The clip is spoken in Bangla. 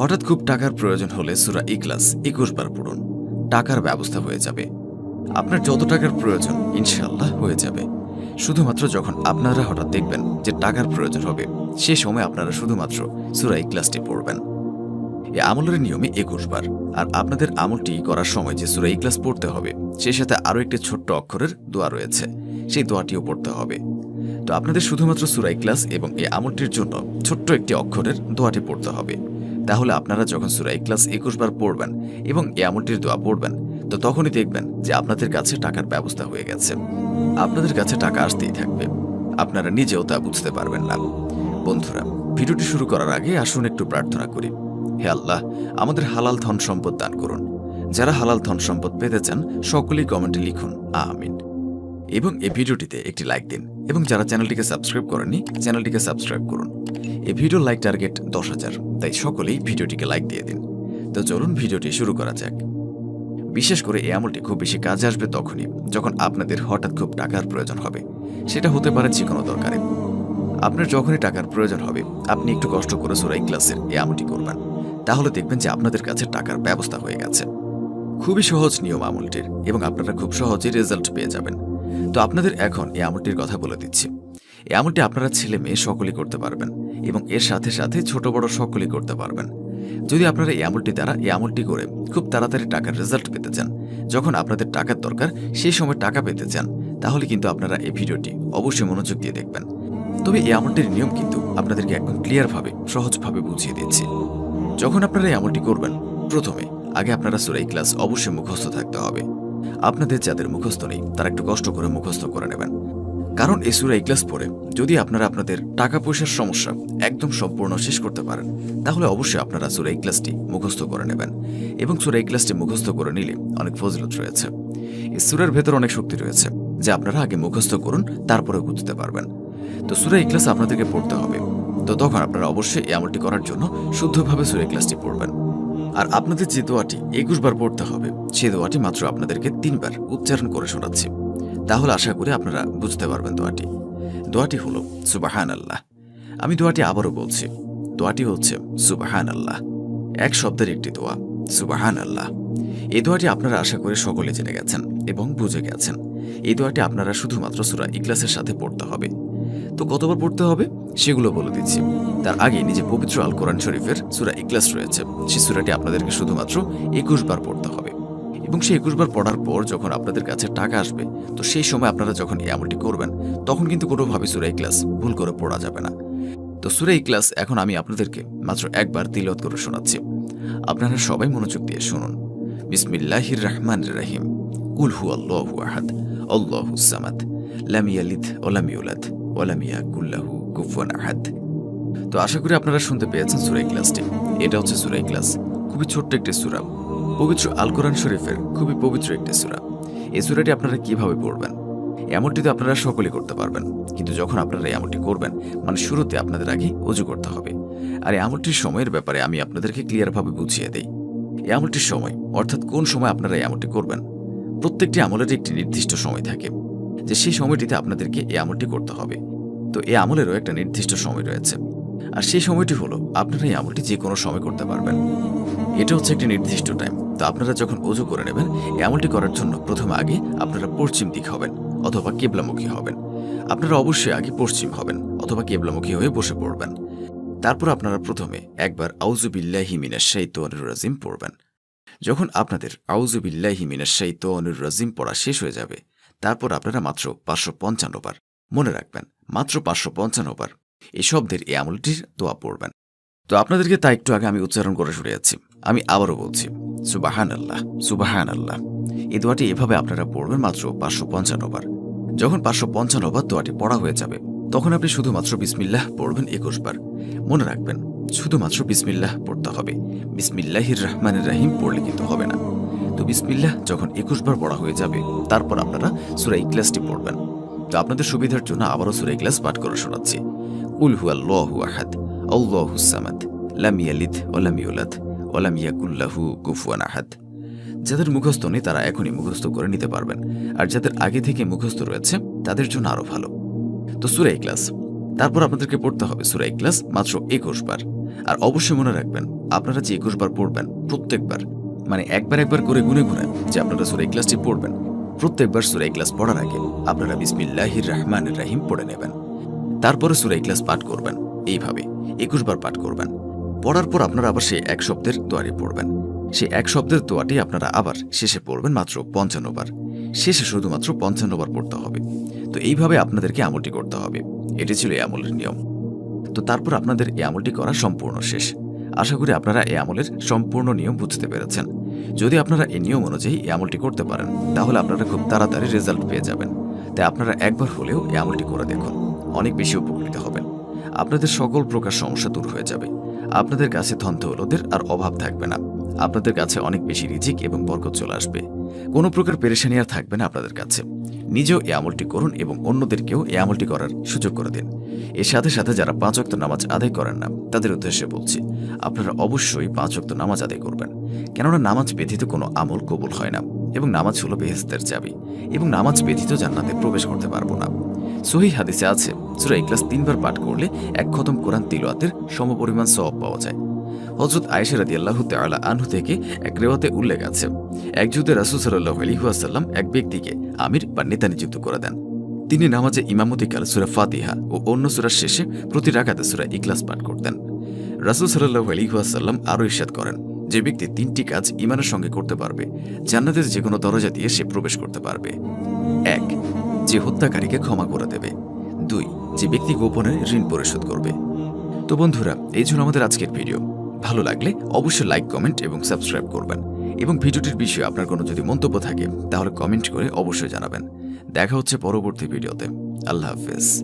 হঠাৎ খুব টাকার প্রয়োজন হলে সুরা ইকলাস একুশ বার পড়ুন। টাকার ব্যবস্থা হয়ে যাবে। আপনার যত টাকার প্রয়োজন ইনশাল্লাহ হয়ে যাবে। শুধুমাত্র যখন আপনারা হঠাৎ দেখবেন যে টাকার প্রয়োজন হবে, সে সময় আপনারা শুধুমাত্র সুরা ইকলাসটি পড়বেন। এ আমলের নিয়মে একুশ বার। আর আপনাদের আমলটি করার সময় যে সুরা ইকলাস পড়তে হবে সেই সাথে আরও একটি ছোট্ট অক্ষরের দোয়া রয়েছে। সেই দোয়াটিও পড়তে হবে। তো আপনাদের শুধুমাত্র সুরা ইকলাস এবং এই আমলটির জন্য ছোট্ট একটি অক্ষরের দোয়াটি পড়তে হবে। তাহলে আপনারা যখন সুরা ইকলাস একুশ বার পড়বেন এবং এই আমলটির দোয়া পড়বেন, তো তখনই দেখবেন যে আপনাদের কাছে টাকার ব্যবস্থা হয়ে গেছে। আপনাদের কাছে টাকা আসতেই থাকবে। আপনারা নিজেও তা বুঝতে পারবেন না। বন্ধুরা, ভিডিওটি শুরু করার আগে আসুন একটু প্রার্থনা করি। হে আল্লাহ, আমাদের হালাল ধন সম্পদ দান করুন। যারা হালাল ধন সম্পদ পেতে চান, সকলেই কমেন্টে লিখুন, আমিন। এবং এই ভিডিওটিতে একটি লাইক দিন। এবং যারা চ্যানেলটিকে সাবস্ক্রাইব করেনি চ্যানেলটিকে সাবস্ক্রাইব করুন। এই ভিডিও লাইক টার্গেট দশ হাজার। তাই সকলেই ভিডিওটিকে লাইক দিয়ে দিন। তো চলুন ভিডিওটি শুরু করা যাক। বিশেষ করে এই আমলটি খুব বেশি কাজে আসবে তখনই, যখন আপনাদের হঠাৎ খুব টাকার প্রয়োজন হবে। সেটা হতে পারে যে কোনো দরকারে। আপনার যখনই টাকার প্রয়োজন হবে, আপনি একটু কষ্ট করে সোরাই ক্লাসের এই আমলটি করবেন। তাহলে দেখবেন যে আপনাদের কাছে টাকার ব্যবস্থা হয়ে গেছে। খুবই সহজ নিয়ম আমলটির, এবং আপনারা খুব সহজেই রেজাল্ট পেয়ে যাবেন। তো আপনাদের এখন এই আমলটির কথা বলে দিচ্ছি। এই আমলটি আপনারা ছেলে মেয়ে সকলেই করতে পারবেন এবং এর সাথে সাথে ছোট বড় সকলেই করতে পারবেন। যদি আপনারা এই আমলটি দ্বারা এই আমলটি করে খুব তাড়াতাড়ি টাকার রেজাল্ট পেতে চান, যখন আপনাদের টাকার দরকার সেই সময় টাকা পেতে চান, তাহলে কিন্তু আপনারা এই ভিডিওটি অবশ্যই মনোযোগ দিয়ে দেখবেন। তবে এই আমলটির নিয়ম কিন্তু আপনাদেরকে একদম ক্লিয়ারভাবে সহজভাবে বুঝিয়ে দিচ্ছি। যখন আপনারা এই আমলটি করবেন, প্রথমে আগে আপনারা সুরাই ক্লাস অবশ্যই মুখস্থ থাকতে হবে। আপনাদের যাদের মুখস্থ নেই, তারা একটু কষ্ট করে মুখস্থ করে নেবেন। কারণ এই সুরাই ক্লাস পড়ে। যদি আপনারা আপনাদের টাকা পয়সার সমস্যা একদম সম্পূর্ণ শেষ করতে পারেন, তাহলে অবশ্যই আপনারা সুরাই ক্লাসটি মুখস্থ করে নেবেন এবং সুরাই ক্লাসটি মুখস্থ করে নিলে অনেক ফজিলত রয়েছে। এই সুরের ভেতর অনেক শক্তি রয়েছে, যে আপনারা আগে মুখস্থ করুন তারপরে বুঝতে পারবেন। তো সুরাই ক্লাস আপনাদেরকে পড়তে হবে। তো তখন আপনারা অবশ্যই এই আমলটি করার জন্য শুদ্ধভাবে সুরাই ক্লাসটি পড়বেন। আর আপনাদের যে দোয়াটি একুশ বার পড়তে হবে, সে দোয়াটি মাত্র আপনাদেরকে তিনবার উচ্চারণ করে শোনাচ্ছি। তাহলে আশা করি আপনারা বুঝতে পারবেন দোয়াটি। দোয়াটি হলো সুবাহান আল্লাহ আমি দোয়াটি আবারও বলছি। দোয়াটি হচ্ছে সুবাহান আল্লাহ এক শব্দের একটি দোয়া সুবাহান আল্লাহ এই দোয়াটি আপনারা আশা করে সকলে জেনে গেছেন এবং বুঝে গেছেন। এই দোয়াটি আপনারা শুধুমাত্র সুরা ইকলাসের সাথে পড়তে হবে। তো কতবার পড়তে হবে? সেগুলো বলে দিচ্ছি। তার আগে নিজে পবিত্র আল কোরআন শরীফের সুরা ইকলাস রয়েছে। সেই সুরাটি আপনাদেরকে শুধুমাত্র একুশ বার পড়তে হবে। এবং সেই একুশ বার পড়ার পর যখন আপনাদের কাছে টাকা আসবে, তো সেই সময় আপনারা যখন এই আমলটি করবেন, তখন কিন্তু কোনোভাবে সুরা ক্লাস ভুল করে পড়া যাবে না। তো সুরা ক্লাস এখন আমি আপনাদেরকে মাত্র একবার তিলত করে শোনাচ্ছি। আপনারা সবাই মনোযোগ দিয়ে শুনুন। বিসমিল্লাহির রহমান রাহিম। কুল হু আল্লাহ আহাদ, আল্লাহ সামাদ, লাম ইয়ালিদ ওলাম ইউলাদ ওলাম ইয়াকুল্লাহু কুফুয়ান আহাদ। তো আশা করি আপনারা শুনতে পেয়েছেন সুরাই ক্লাসটি এটা হচ্ছে সুরাই ক্লাস খুবই ছোট্ট একটি সুরা। পবিত্র আল কোরআন শরীফের খুবই পবিত্র একটি সুরা। এই সুরাটি আপনারা কীভাবে পড়বেন? এমনটি তো আপনারা সকলেই করতে পারবেন। কিন্তু যখন আপনারা এমনটি করবেন মানে শুরুতে আপনাদের আগে অজু করতে হবে। আর এই আমলটির সময়ের ব্যাপারে আমি আপনাদেরকে ক্লিয়ারভাবে বুঝিয়ে দিই। এই আমলটির সময়, অর্থাৎ কোন সময় আপনারা এমনটি করবেন? প্রত্যেকটি আমলের একটি নির্দিষ্ট সময় থাকে। যে সেই সময়টিতে আপনাদেরকে এই আমলটি করতে হবে। তো এই আমলেরও একটা নির্দিষ্ট সময় রয়েছে। আর সেই সময়টি হলো আপনারা এই আমলটি যে কোনো সময় করতে পারবেন। এটা হচ্ছে একটি নির্দিষ্ট টাইম তো আপনারা যখন অজু করে নেবেন এই আমলটি করার জন্য প্রথমে আগে আপনারা পশ্চিম দিক হবেন অথবা কেবলামুখী হবেন। আপনারা অবশ্যই আগে পশ্চিম হবেন অথবা কেবলামুখী হয়ে বসে পড়বেন। তারপর আপনারা প্রথমে একবার আউজুবিল্লাহি মিনাশ শাইতানির রাজিম পড়বেন। যখন আপনাদের আউজুবিল্লাহি মিনাশ শাইতানির রাজিম পড়া শেষ হয়ে যাবে, তারপর আপনারা মাত্র পাঁচশো পঞ্চান্ন বার মনে রাখবেন, মাত্র পাঁচশো পঞ্চান্ন বার। এই শব্দের এই আমলটির দোয়া পড়বেন। তো আপনাদেরকে তা একটু আগে আমি উচ্চারণ করে শুনিয়েছি। আমি আবারও বলছি সুবাহান আল্লাহ সুবাহান আল্লাহ এই দোয়াটি এভাবে আপনারা পড়বেন মাত্র পাঁচশো পঞ্চান্ন বার। যখন পাঁচশো পঞ্চান্ন বার দোয়াটি পড়া হয়ে যাবে, তখন আপনি শুধুমাত্র বিসমিল্লাহ পড়বেন একুশ বার। মনে রাখবেন, শুধুমাত্র বিসমিল্লাহ পড়তে হবে। বিসমিল্লাহির রহমানের রাহিম পড়লে কিন্তু হবে না। তো বিসমিল্লাহ যখন একুশ বার পড়া হয়ে যাবে, তারপর আপনারা সুরা ইকলাসটি পড়বেন। তো আপনাদের সুবিধার জন্য আবারও সুরা ইকলাস পাঠ করে শোনাচ্ছি। উল হু আল্লাহু আহাদ, আল্লাহু সামাদ ও ইয়ালিদ ওলাম কুফুয়ান আহাদ। যাদের মুখস্থ নেই, তারা এখনই মুখস্থ করে নিতে পারবেন। আর যাদের আগে থেকে মুখস্থ রয়েছে, তাদের জন্য আরও ভালো। তো সুরাই ক্লাস তারপর আপনাদেরকে পড়তে হবে সুরাই ক্লাস মাত্র একুশ বার। আর অবশ্যই মনে রাখবেন, আপনারা যে একুশ বার পড়বেন, প্রত্যেকবার মানে একবার একবার করে গুনে গুনে যে আপনারা সুরা ইকলাসটি পড়বেন, প্রত্যেকবার সুরা ইকলাস পড়ার আগে আপনারা বিসমিল্লাহির রহমানির রাহিম পড়ে নেবেন। তারপরে সুরা ইকলাস পাঠ করবেন, এইভাবে একুশ বার পাঠ করবেন। পড়ার পর আপনারা আবার সেই এক শব্দের দোয়ারি পড়বেন। সেই এক শব্দের দোয়াটি আপনারা আবার শেষে পড়বেন মাত্র পঞ্চান্ন বার। শেষে শুধুমাত্র পঞ্চান্ন বার পড়তে হবে। তো এইভাবে আপনাদেরকে আমলটি করতে হবে। এটি ছিল এই আমলের নিয়ম। তো তারপর আপনাদের এই আমলটি করা সম্পূর্ণ শেষ। আশা করি আপনারা এই আমলের সম্পূর্ণ নিয়ম বুঝতে পেরেছেন। যদি আপনারা এই নিয়ম অনুযায়ী এই আমলটি করতে পারেন, তাহলে আপনারা খুব তাড়াতাড়ি রেজাল্ট পেয়ে যাবেন। তাই আপনারা একবার হলেও এই আমলটি করে দেখুন। অনেক বেশি উপকৃত হবেন। আপনাদের সকল প্রকার সমস্যা দূর হয়ে যাবে। আপনাদের কাছে ধন দৌলতের আর অভাব থাকবে না। আপনাদের কাছে অনেক বেশি রিজিক এবং বরকত চলে আসবে। কোনো প্রকার পেরেশানি আর থাকবে না আপনাদের কাছে। নিজেও এ আমলটি করুন এবং অন্যদেরকেও এই আমলটি করার সুযোগ করে দিন। এর সাথে সাথে যারা পাঁচ অক্ত নামাজ আদায় করেন না, তাদের উদ্দেশ্যে বলছি, আপনারা অবশ্যই পাঁচ অক্ত নামাজ আদায় করবেন। কেননা নামাজ ব্যতীত কোনো আমল কবুল হয় না। এবং নামাজ হলো বেহেস্তের চাবি, এবং নামাজ ব্যতীত জান্নাতে প্রবেশ করতে পারব না। সহি হাদিসে আছে, সুরা ইকলাস তিনবার পাঠ করলে এক খতম কোরআন তিলওয়াতের সমপরিমাণ সওয়াব পাওয়া যায়। হজরত আয়েশা রাদি আল্লাহ তাআলা আনহু থেকে এক রেওয়াতে উল্লেখ আছে, এক যুদ্ধে রাসুল সাল্লাহ আলহিহাসাল্লাম এক ব্যক্তিকে আমির বা নেতা নিযুক্ত করে দেন। তিনি নামাজে ইমামতিকাল সুরা ফাতিহা ও অন্য সুরার শেষে প্রতি রাখাতে সুরা ইকলাস পাঠ করতেন। রাসুল সাল্লাহ আলহিহাসাল্লাম আরও ইস্যাদ করেন যে ব্যক্তি তিনটি কাজ ইমানের সঙ্গে করতে পারবে, জান্নাতের যে কোনো দরজা দিয়ে সে প্রবেশ করতে পারবে। এক, যে হত্যাকারীকে ক্ষমা করে দেবে। দুই, যে ব্যক্তি গোপনে ঋণ পরিশোধ করবে। তো বন্ধুরা, এই ছিল আমাদের আজকের ভিডিও। ভালো লাগলে অবশ্যই লাইক, কমেন্ট এবং সাবস্ক্রাইব করবেন। এবং ভিডিওটির বিষয়ে আপনার কোনো যদি মন্তব্য থাকে, তাহলে কমেন্ট করে অবশ্যই জানাবেন। দেখা হচ্ছে পরবর্তী ভিডিওতে। আল্লাহ হাফেজ।